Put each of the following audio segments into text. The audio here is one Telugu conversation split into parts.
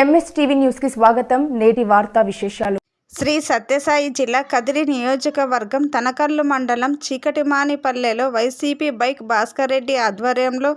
ఎంఎస్ టీవీ న్యూస్కి స్వాగతం. నేటి వార్తా విశేషాలు. శ్రీ సత్యసాయి జిల్లా కదిరి నియోజకవర్గం తనకర్లు మండలం చీకటిమానిపల్లెలో వైసీపీ బైక్ భాస్కర్ రెడ్డి ఆధ్వర్యంలో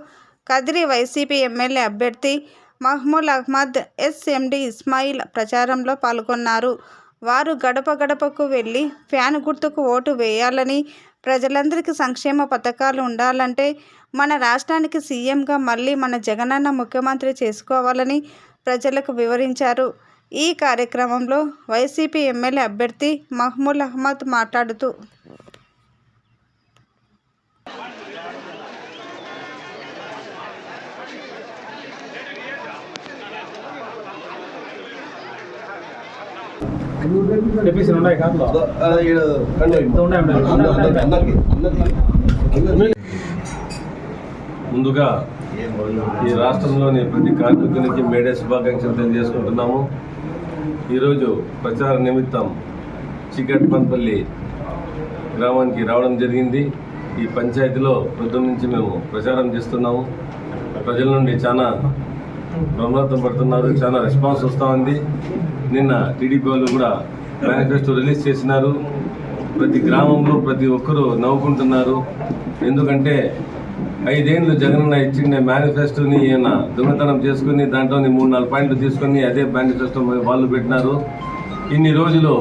కదిరి వైసీపీ ఎమ్మెల్యే అభ్యర్థి మహ్మూల్ అహ్మద్ ఎస్ఎండి ఇస్మాయిల్ ప్రచారంలో పాల్గొన్నారు. వారు గడప గడపకు వెళ్ళి ఫ్యాన్ గుర్తుకు ఓటు వేయాలని ప్రజలందరికీ సంక్షేమ పథకాలు ఉండాలంటే మన రాష్ట్రానికి సీఎంగా మళ్ళీ మన జగనన్న ముఖ్యమంత్రి చేసుకోవాలని ప్రజలకు వివరించారు ఈ కార్యక్రమంలో వైసీపీ ఎమ్మెల్యే అభ్యర్థి మహ్మూల్ అహ్మద్ మాట్లాడుతూ ఉన్నాయి రండి. ఉన్నాయి, ఉన్నాయి. అందరికి, అందరికి, అందరికి. ముందుగా ఈ రాష్ట్రంలోని ప్రతి కార్మికునికి మేడే శుభాకాంక్షలు తెలియజేసుకుంటున్నాము. ఈరోజు ప్రచార నిమిత్తం చీకట్పన్పల్లి గ్రామానికి రావడం జరిగింది. ఈ పంచాయతీలో ప్రొద్దు నుంచి మేము ప్రచారం చేస్తున్నాము. ప్రజల నుండి చాలా బ్రహ్మరథం పడుతున్నారు చాలా రెస్పాన్స్ వస్తూ ఉంది. నిన్న టీడీపీ వాళ్ళు కూడా మేనిఫెస్టో రిలీజ్ చేసినారు. ప్రతి గ్రామంలో ప్రతి ఒక్కరూ నవ్వుకుంటున్నారు. ఎందుకంటే ఐదేళ్ళు జగనన్న ఇచ్చిన మేనిఫెస్టోని ఈయన దొంగతనం చేసుకుని దాంట్లోని మూడు నాలుగు పాయింట్లు తీసుకొని అదే మేనిఫెస్టో వాళ్ళు పెట్టినారు. ఇన్ని రోజులు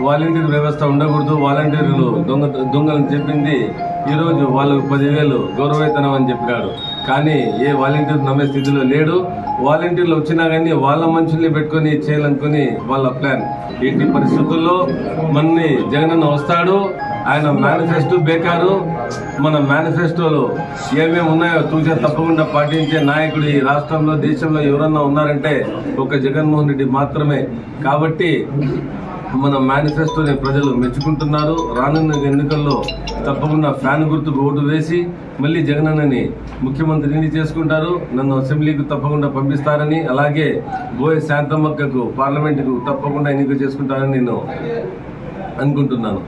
వాలంటీర్ వ్యవస్థ ఉండకూడదు వాలంటీర్లు దొంగ దొంగలని చెప్పింది ఈరోజు వాళ్ళకు పదివేలు గౌరవేతనం అని చెప్పాడు కానీ ఏ వాలంటీర్ నమ్మే స్థితిలో లేడు. వాలంటీర్లు వచ్చినా కానీ వాళ్ళ మనుషుల్ని పెట్టుకొని చేయాలనుకుని వాళ్ళ ప్లాన్. ఎట్టి పరిస్థితుల్లో? మనని జగనన్న వస్తాడు. ఆయన మేనిఫెస్టో బేకారు. మన మేనిఫెస్టోలో ఏమేమి ఉన్నాయో చూసే తప్పకుండా పాటించే నాయకుడు ఈ రాష్ట్రంలో దేశంలో ఎవరన్నా ఉన్నారంటే ఒక జగన్మోహన్ రెడ్డి మాత్రమే. కాబట్టి మన మేనిఫెస్టోని ప్రజలు మెచ్చుకుంటున్నారు. రానున్న ఎన్నికల్లో తప్పకుండా ఫ్యాన్ గుర్తుకు ఓటు వేసి మళ్ళీ జగనన్నని ముఖ్యమంత్రిని చేసుకుంటారు. నన్ను అసెంబ్లీకి తప్పకుండా పంపిస్తారని అలాగే బోయే శాంతమ్మక్కకు పార్లమెంటుకు తప్పకుండా ఎన్నిక చేసుకుంటారని నేను అనుకుంటున్నాను.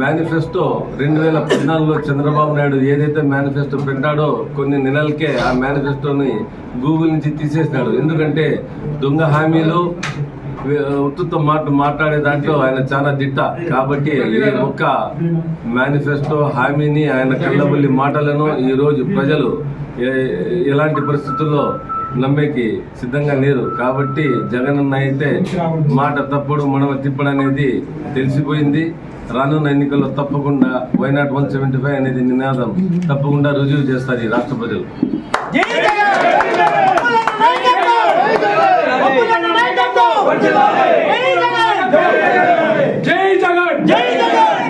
మేనిఫెస్టో రెండు వేల పద్నాలుగులో చంద్రబాబు నాయుడు ఏదైతే మేనిఫెస్టో పెట్టాడో కొన్ని నెలలకే ఆ మేనిఫెస్టోని గూగుల్ నుంచి తీసేసినాడు. ఎందుకంటే దొంగ హామీలు ఉత్తుతో మాట మాట్లాడే దాంట్లో ఆయన చాలా దిట్ట. కాబట్టి ఈ ఒక్క మేనిఫెస్టో హామీని ఆయన కళ్ళబుల్లి మాటలను ఈ రోజు ప్రజలు ఎలాంటి పరిస్థితుల్లో నమ్మేకి సిద్ధంగా లేరు. కాబట్టి జగనన్న అయితే మాట తప్పుడు మనవ తిప్పడనేది తెలిసిపోయింది. రానున్న ఎన్నికల్లో తప్పకుండా వైనాట్ వన్ సెవెంటీ ఫైవ్ అనేది నినాదం తప్పకుండా రుజువు చేస్తారు ఈ రాష్ట్ర ప్రజలు. జై జగన్ జై జగన్.